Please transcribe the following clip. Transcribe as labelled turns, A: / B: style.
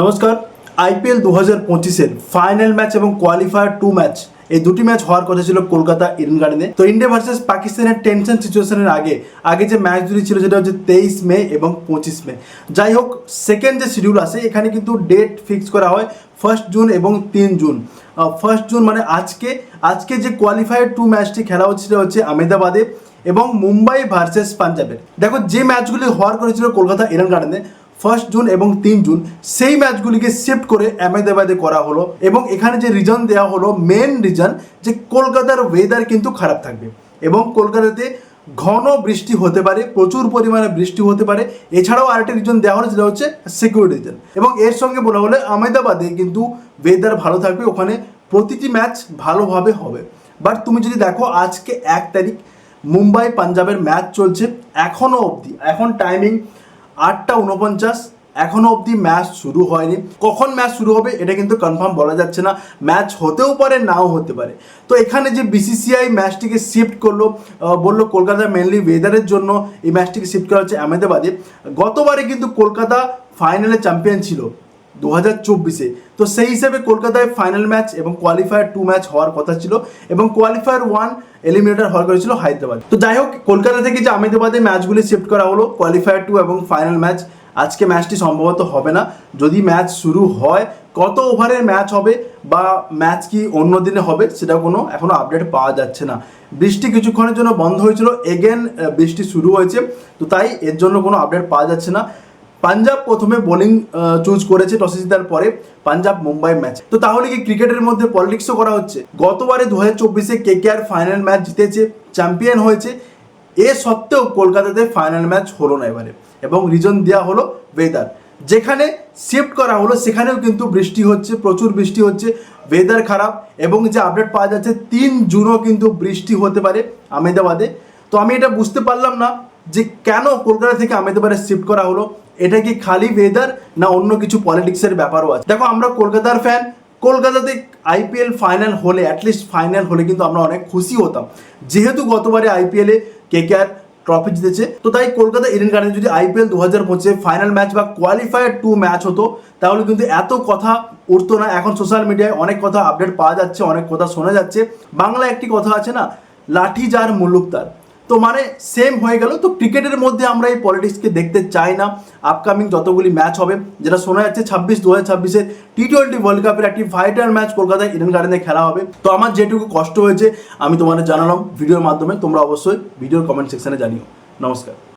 A: নমস্কার আইপিএল দু হাজার পঁচিশের ফাইনাল ম্যাচ এবং কোয়ালিফায়ার টু ম্যাচ। এই দুটি ম্যাচ হওয়ার কথা ছিল কলকাতা ইডেন গার্ডেনে। তো ইন্ডিয়া ভার্সেস পাকিস্তানের টেনশন সিচুয়েশনের আগে আগে যে ম্যাচ দুটি ছিল সেটা হচ্ছে তেইশ মে এবং পঁচিশ মে। যাই হোক সেকেন্ড যে শিডিউল আছে এখানে কিন্তু ডেট ফিক্স করা হয় ফার্স্ট জুন এবং তিন জুন। ফার্স্ট জুন মানে আজকে আজকে যে কোয়ালিফায়ার টু ম্যাচটি খেলা হচ্ছে সেটা হচ্ছে আহমেদাবাদে এবং মুম্বাই ভার্সেস পাঞ্জাবের। দেখো, যে ম্যাচগুলি হওয়ার করেছিল কলকাতা ইডেন গার্ডেনে ফার্স্ট জুন এবং তিন জুন, সেই ম্যাচগুলিকে শিফট করে আহমেদাবাদে করা হলো এবং এখানে যে রিজন দেওয়া হলো মেন রিজন যে কলকাতার ওয়েদার কিন্তু খারাপ থাকবে। এবং কলকাতাতে ঘন বৃষ্টি হতে পারে, প্রচুর পরিমাণে বৃষ্টি হতে পারে। এছাড়াও আরেকটা রিজন দেওয়া হলো, সেটা হচ্ছে সিকিউরিটি রিজন এবং এর সঙ্গে বলা হলে, আহমেদাবাদে কিন্তু ওয়েদার ভালো থাকবে, ওখানে প্রতিটি ম্যাচ ভালোভাবে হবে। বাট তুমি যদি দেখো, আজকে এক তারিখ মুম্বাই পাঞ্জাবের ম্যাচ চলছে এখনও অবধি। এখন টাইমিং আটটা উনপঞ্চাশ এখনও অবধি ম্যাচ শুরু হয়নি। কখন ম্যাচ শুরু হবে এটা কিন্তু কনফার্ম বলা যাচ্ছে না। ম্যাচ হতেও পারে, নাও হতে পারে। তো এখানে যে বিসিসিআই ম্যাচটিকে শিফট করল বলল কলকাতা মেনলি ওয়েদারের জন্য এই ম্যাচটিকে শিফট করা হচ্ছে আহমেদাবাদে। গতবারে কিন্তু কলকাতা ফাইনালে চ্যাম্পিয়ন ছিল। দু হাজার চব্বিশে। তো সেই হিসাবে কলকাতায় ফাইনাল ম্যাচ এবং কোয়ালিফায়ার টু ম্যাচ হওয়ার কথা ছিল এবং কোয়ালিফায়ার ওয়ান এলিমিনেটার হওয়ার কথা ছিল হায়দ্রাবাদ। তো যাই হোক, কলকাতা থেকে যে আহমেদাবাদে ম্যাচগুলি শিফট করা হলো কোয়ালিফায়ার টু এবং ফাইনাল ম্যাচ আজকে ম্যাচটি সম্ভবত হবে না। যদি ম্যাচ শুরু হয়, কত ওভারের ম্যাচ হবে বা ম্যাচ কি অন্য দিনে হবে, সেটা কোনো এখনও আপডেট পাওয়া যাচ্ছে না। বৃষ্টি কিছুক্ষণের জন্য বন্ধ হয়েছিল। এগেন বৃষ্টি শুরু হয়েছে। তো তাই এর জন্য কোনো আপডেট পাওয়া যাচ্ছে না। পাঞ্জাব প্রথমে বোলিং চুজ করেছে টসে জেতার পরে পাঞ্জাব মুম্বাই ম্যাচ তো তাহলে কি ক্রিকেটের মধ্যে পলিটিক্সও করা হচ্ছে? গতবারে দু হাজার চব্বিশে K K R final match জিতেছে চ্যাম্পিয়ন হয়েছে। এ সত্ত্বেও কলকাতাতে ফাইনাল ম্যাচ হলো না এবারে এবং রিজন দেওয়া হলো ওয়েদার যেখানে শিফট করা হলো, সেখানেও কিন্তু বৃষ্টি হচ্ছে, প্রচুর বৃষ্টি হচ্ছে ওয়েদার খারাপ এবং যে আপডেট পাওয়া যাচ্ছে, তিন জুনও কিন্তু বৃষ্টি হতে পারে আমেদাবাদে। তো আমি এটা বুঝতে পারলাম না। যে কেন কলকাতা থেকে আহমেদাবাদে শিফট করা হলো? এটা কি খালি ওয়েদার না অন্য কিছু পলিটিক্সের ব্যাপারও আছে? দেখো, আমরা কলকাতার ফ্যান কলকাতাতে আইপিএল ফাইনাল হলে অ্যাটলিস্ট ফাইনাল হলে কিন্তু আমরা অনেক খুশি হতাম। যেহেতু গতবারে আইপিএলে কে কে আর ট্রফি জিতেছে, তো তাই কলকাতা ইডেন গার্ডেন যদি আইপিএল দু হাজার পঁচিশে ফাইনাল ম্যাচ বা কোয়ালিফায়ার টু ম্যাচ হতো, তাহলে কিন্তু এত কথা উঠতো না। এখন সোশ্যাল মিডিয়ায় অনেক কথা আপডেট পাওয়া যাচ্ছে, অনেক কথা শোনা যাচ্ছে। বাংলা একটি কথা আছে না, লাঠি যার মুল্লুক তার। তো মানে সেম হয়ে গেল। তো ক্রিকেটের মধ্যে আমরা এই পলিটিক্সকে দেখতে চাই না। আপকামিং যতগুলি ম্যাচ হবে, যেটা শোনা যাচ্ছে ছাব্বিশ দু হাজার ছাব্বিশের টি টোয়েন্টি ওয়ার্ল্ড কাপের একটি ফাইটার ম্যাচ কলকাতায় ইডেন গার্ডেনে খেলা হবে। তো আমার যেটুকু কষ্ট হয়েছে, আমি তোমাদের জানালাম। ভিডিওর মাধ্যমে তোমরা অবশ্যই ভিডিওর কমেন্ট সেকশানে জানিও। নমস্কার।